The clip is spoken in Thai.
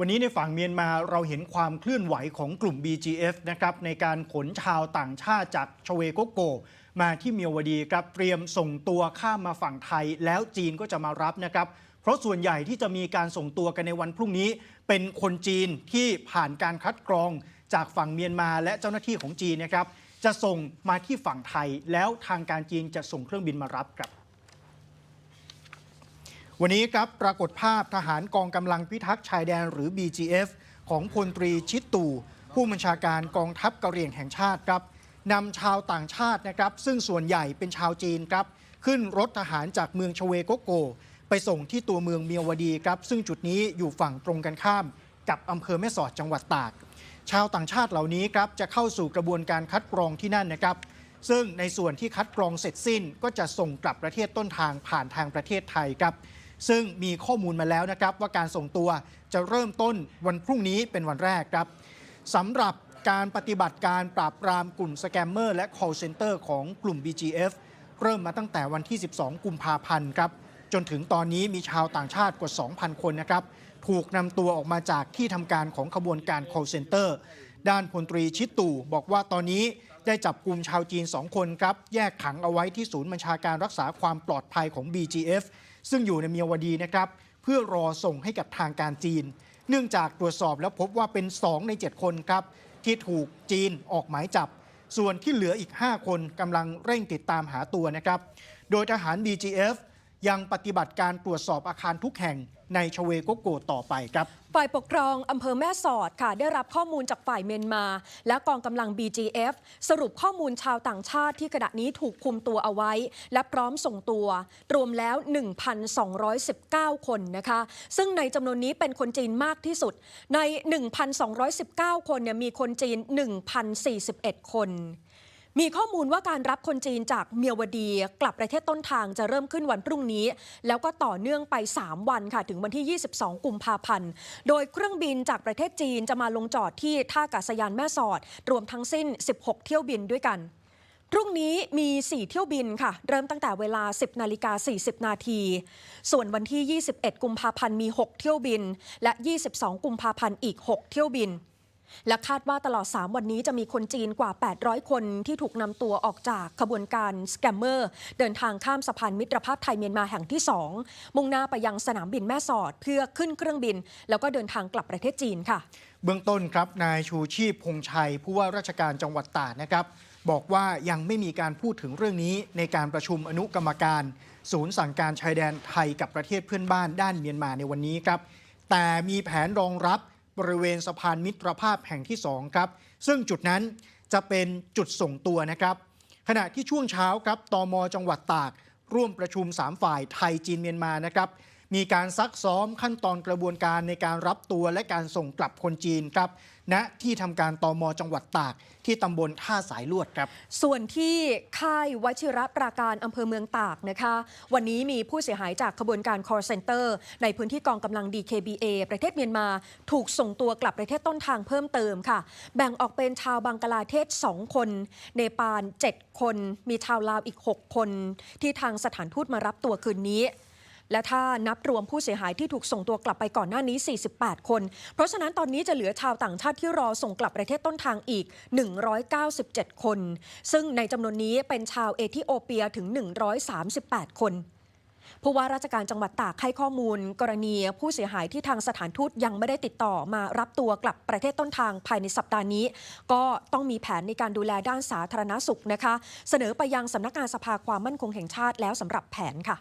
วันนี้ในฝั่งเมียนมาเราเห็นความเคลื่อนไหวของกลุ่ม BGF นะครับในการขนชาวต่างชาติจากชเวโกโก มาที่เมียวดีครับเตรียมส่งตัวข้ามมาฝั่งไทย แล้วจีนก็จะมารับนะครับเพราะส่วนใหญ่ที่จะมีการส่งตัวกันในวันพรุ่งนี้ เป็นคนจีนที่ผ่านการคัดกรองจากฝั่งเมียนมาและเจ้าหน้าที่ของจีนนะครับจะส่งมาที่ฝั่งไทย แล้วทางการจีนจะส่งเครื่องบินมารับครับ วันนี้ครับปรากฏภาพทหารกองกำลังพิทักษ์ชายแดนหรือ BGF ของพลตรีชิดตู่ ผู้บัญชาการกองทัพกะเหรี่ยงแห่งชาติครับนำชาวต่างชาตินะครับ ซึ่งส่วนใหญ่เป็นชาวจีนครับ ขึ้นรถทหารจากเมืองชเวโกโก ไปส่งที่ตัวเมืองเมียวดีครับ ซึ่งจุดนี้อยู่ฝั่งตรงกันข้าม กับอำเภอแม่สอดจังหวัดตาก ชาวต่างชาติเหล่านี้ครับจะเข้าสู่กระบวนการคัดกรองที่นั่นนะครับ ซึ่งในส่วนที่คัดกรองเสร็จสิ้นก็จะส่งกลับประเทศต้นทางผ่านทางประเทศไทยครับ ซึ่งมีข้อมูลมาแล้วนะครับว่าการส่งตัวจะเริ่มต้นวันพรุ่งนี้เป็นวันแรกครับสำหรับการปฏิบัติการปราบปรามกลุ่มสแกมเมอร์และ call center ของกลุ่ม BGF เริ่มมาตั้งแต่วันที่ 12 กุมภาพันธ์ครับจนถึงตอนนี้มีชาวต่างชาติกว่า 2,000 คนนะครับ ถูกนำตัวออกมาจากที่ทำการของขบวนการ call center ด้านพลตรีชิดตู่บอกว่าตอนนี้ได้จับกลุ่มชาวจีน 2 คนครับ แยกขังเอาไว้ที่ศูนย์บัญชาการรักษาความปลอดภัยของ BGF ซึ่งอยู่ในเมียวดีนะครับ เพื่อรอส่งให้กับทางการจีน เนื่องจากตรวจสอบแล้วพบว่าเป็น 2 ใน 7 คนครับ ที่ถูกจีนออกหมายจับ ส่วนที่เหลืออีก 5 คนกำลังเร่งติดตามหาตัวนะครับ โดยทหาร BGF ยังปฏิบัติการตรวจสอบอาคารทุกแห่งในชเวโกโกต่อไปครับ ฝ่ายปกครองอำเภอแม่สอดค่ะ ได้รับข้อมูลจากฝ่ายเมียนมา และกองกำลัง BGF สรุปข้อมูลชาวต่างชาติที่ขณะนี้ถูกคุมตัวเอาไว้ และพร้อมส่งตัว รวมแล้ว 1,219 คนนะคะ ซึ่งในจำนวนนี้เป็นคนจีนมากที่สุด ใน 1,219 คนเนี่ยมีคนจีน 1,041 คน มีข้อมูลว่าการรับคนจีนจากเมียวดี กลับประเทศต้นทางจะเริ่มขึ้นวันพรุ่งนี้ แล้วก็ต่อเนื่องไป 3 วันค่ะ ถึงวันที่ 22 กุมภาพันธ์ โดยเครื่องบินจากประเทศจีนจะมาลงจอดที่ท่าอากาศยานแม่สอด รวมทั้งสิ้น 16 เที่ยวบินด้วยกันพรุ่งนี้มี 4 เที่ยวบินค่ะ เริ่มตั้งแต่เวลา 10 นาฬิกา 40 นาที ส่วนวันที่ 21 กุมภาพันธ์มี 6 เที่ยวบิน และ 22 กุมภาพันธ์อีก 6 เที่ยวบิน และคาดว่าตลอด 3 วันนี้จะมีคนจีนกว่า 800 คนที่ถูกนำตัวออกจากขบวนการสแกมเมอร์ เดินทางข้ามสะพานมิตรภาพไทยเมียนมาแห่งที่ 2 มุ่งหน้าไปยังสนามบินแม่สอดเพื่อขึ้นเครื่องบิน แล้วก็เดินทางกลับประเทศจีนค่ะ เบื้องต้นครับนายชูชีพพงชัย ผู้ว่าราชการจังหวัดตาดนะครับ บอกว่ายังไม่มีการพูดถึงเรื่องนี้ในการประชุมอนุกรรมการ ศูนย์สั่งการชายแดนไทยกับประเทศเพื่อนบ้านด้านเมียนมาในวันนี้ครับแต่มีแผนรองรับ บริเวณสะพานมิตรภาพแห่งที่ 2 ครับ ซึ่งจุดนั้นจะเป็นจุดส่งตัวนะครับ ขณะที่ช่วงเช้าครับตมจังหวัดตาก ร่วมประชุม 3 ฝ่ายไทยจีนเมียนมานะครับ มีการซักซ้อมขั้นตอนกระบวนการในการรับตัวและการส่งกลับคนจีนครับณที่ทำการตมจังหวัดตาก ที่ตำบลท่าสายลวดครับ ส่วนที่ค่ายวชิระปราการอำเภอเมืองตากนะคะ วันนี้มีผู้เสียหายจากขบวนการ call center ในพื้นที่กองกำลัง DKBA ประเทศเมียนมา ถูกส่งตัวกลับประเทศต้นทางเพิ่มเติมค่ะ แบ่งออกเป็นชาวบังกลาเทศ 2 คน เนปาล 7 คน มีชาวลาวอีก 6 คน ที่ทางสถานทูตมารับตัวคืนนี้ และถ้านับรวมผู้เสียหายที่ถูกส่งตัวกลับไปก่อนหน้านี้ 48 คน เพราะฉะนั้นตอนนี้จะเหลือชาวต่างชาติที่รอส่งกลับประเทศต้นทางอีก 197 คน ซึ่งในจำนวนนี้เป็นชาวเอธิโอเปียถึง 138 คนผู้ว่าราชการจังหวัดตากให้ข้อมูล กรณีผู้เสียหายที่ทางสถานทูตยังไม่ได้ติดต่อมารับตัวกลับประเทศต้นทางภายในสัปดาห์นี้ ก็ต้องมีแผนในการดูแลด้านสาธารณสุขนะคะ เสนอไปยังสำนักงานสภาความมั่นคงแห่งชาติแล้วสำหรับแผนค่ะ